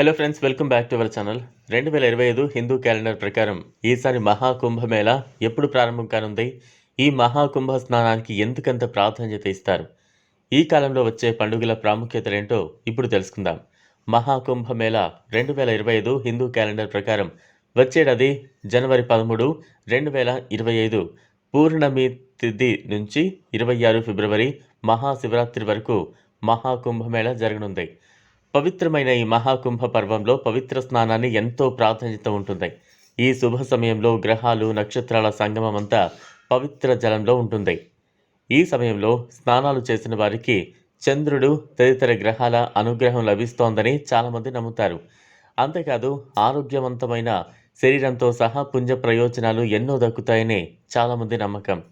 Hello friends welcome back to our channel రెండు వేల ఇరవై ఐదు హిందూ క్యాలెండర్ ప్రకారం ఈసారి మహాకుంభమేళ ఎప్పుడు ప్రారంభం కానుంది? ఈ మహాకుంభ స్నానానికి ఎందుకంత ప్రాధాన్యత ఇస్తారు? ఈ కాలంలో వచ్చే పండుగల ప్రాముఖ్యతలేంటో ఇప్పుడు తెలుసుకుందాం. మహాకుంభమేళ రెండు వేల ఇరవై ఐదు హిందూ క్యాలెండర్ ప్రకారం వచ్చేటది జనవరి పదమూడు రెండు వేల ఇరవై ఐదు పూర్ణమి తిథి నుంచి ఇరవై ఆరు ఫిబ్రవరి మహాశివరాత్రి వరకు మహాకుంభమేళ జరగనుంది. పవిత్రమైన ఈ మహాకుంభ పర్వంలో పవిత్ర స్నానాన్ని ఎంతో ప్రాధాన్యత ఉంటుంది. ఈ శుభ సమయంలో గ్రహాలు నక్షత్రాల సంగమం అంతా పవిత్ర జలంలో ఉంటుంది. ఈ సమయంలో స్నానాలు చేసిన వారికి చంద్రుడు తదితర గ్రహాల అనుగ్రహం లభిస్తోందని చాలామంది నమ్ముతారు. అంతేకాదు ఆరోగ్యవంతమైన శరీరంతో సహా పుణ్య ప్రయోజనాలు ఎన్నో దక్కుతాయని చాలామంది నమ్మకం.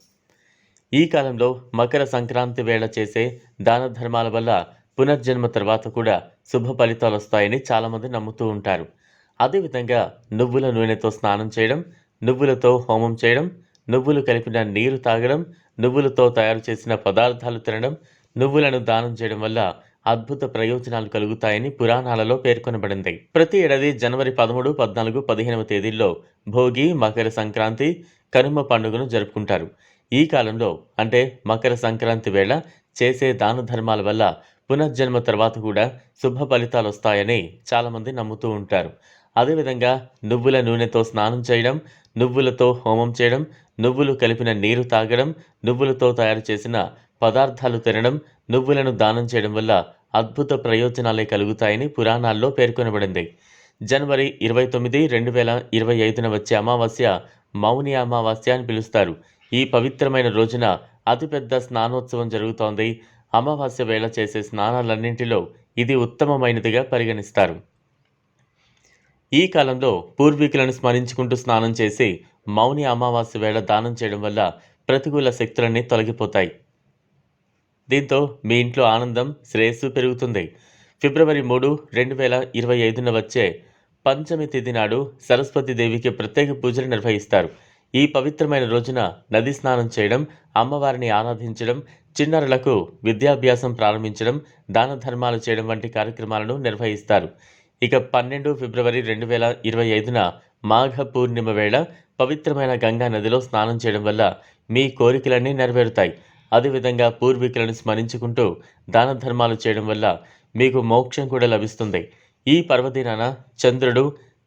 ఈ కాలంలో మకర సంక్రాంతి వేళ చేసే దాన ధర్మాల వల్ల పునర్జన్మ తర్వాత కూడా శుభ ఫలితాలు వస్తాయని చాలామంది నమ్ముతూ ఉంటారు. అదేవిధంగా నువ్వుల నూనెతో స్నానం చేయడం నువ్వులతో హోమం చేయడం నువ్వులు కలిపిన నీరు తాగడం నువ్వులతో తయారు చేసిన పదార్థాలు తినడం నువ్వులను దానం చేయడం వల్ల అద్భుత ప్రయోజనాలు కలుగుతాయని పురాణాలలో పేర్కొనబడింది. ప్రతి ఏడాది జనవరి పదమూడు పద్నాలుగు పదిహేనవ తేదీల్లో భోగి మకర సంక్రాంతి కనుమ పండుగను జరుపుకుంటారు. ఈ కాలంలో అంటే మకర సంక్రాంతి వేళ చేసే దాన ధర్మాల వల్ల పునర్జన్మ తర్వాత కూడా శుభ ఫలితాలు వస్తాయని చాలామంది నమ్ముతూ ఉంటారు. అదేవిధంగా నువ్వుల నూనెతో స్నానం చేయడం నువ్వులతో హోమం చేయడం నువ్వులు కలిపిన నీరు తాగడం నువ్వులతో తయారు చేసిన పదార్థాలు తినడం నువ్వులను దానం చేయడం వల్ల అద్భుత ప్రయోజనాలే కలుగుతాయని పురాణాల్లో పేర్కొనబడింది. జనవరి ఇరవై తొమ్మిది రెండు వేల ఇరవై ఐదున వచ్చే అమావాస్య మౌని అమావాస్య అని పిలుస్తారు. ఈ పవిత్రమైన రోజున అతిపెద్ద స్నానోత్సవం జరుగుతోంది. అమావాస్య వేళ చేసే స్నానాలన్నింటిలో ఇది ఉత్తమమైనదిగా పరిగణిస్తారు. ఈ కాలంలో పూర్వీకులను స్మరించుకుంటూ స్నానం చేసి మౌని అమావాస్య వేళ దానం చేయడం వల్ల ప్రతికూల శక్తులన్నీ తొలగిపోతాయి. దీంతో మీ ఇంట్లో ఆనందం శ్రేయస్సు పెరుగుతుంది. ఫిబ్రవరి మూడు రెండు వేల ఇరవై ఐదున వచ్చే పంచమి తిథి నాడు సరస్వతి దేవికి ప్రత్యేక పూజలు నిర్వహిస్తారు. ఈ పవిత్రమైన రోజున నది స్నానం చేయడం అమ్మవారిని ఆరాధించడం చిన్నారులకు విద్యాభ్యాసం ప్రారంభించడం దాన ధర్మాలు చేయడం వంటి కార్యక్రమాలను నిర్వహిస్తారు. ఇక పన్నెండు ఫిబ్రవరి రెండు వేల ఇరవై ఐదున మాఘ పూర్ణిమ వేళ పవిత్రమైన గంగా నదిలో స్నానం చేయడం వల్ల మీ కోరికలన్నీ నెరవేరుతాయి. అదేవిధంగా పూర్వీకులను స్మరించుకుంటూ దాన ధర్మాలు చేయడం వల్ల మీకు మోక్షం కూడా లభిస్తుంది. ఈ పర్వదినాన చంద్రుడు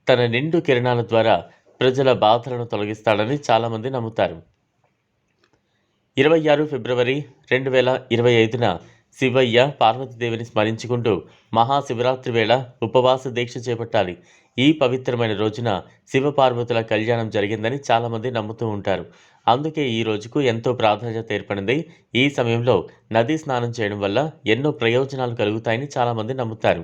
తన నిండు కిరణాల ద్వారా ప్రజల బాధలను తొలగిస్తాడని చాలామంది నమ్ముతారు. ఇరవై ఆరు ఫిబ్రవరి రెండు వేల ఇరవై ఐదున శివయ్య పార్వతీదేవిని స్మరించుకుంటూ మహాశివరాత్రి వేళ ఉపవాస దీక్ష చేపట్టాలి. ఈ పవిత్రమైన రోజున శివపార్వతుల కళ్యాణం జరిగిందని చాలామంది నమ్ముతూ ఉంటారు. అందుకే ఈ రోజుకు ఎంతో ప్రాధాన్యత ఏర్పడింది. ఈ సమయంలో నదీ స్నానం చేయడం వల్ల ఎన్నో ప్రయోజనాలు కలుగుతాయని చాలామంది నమ్ముతారు.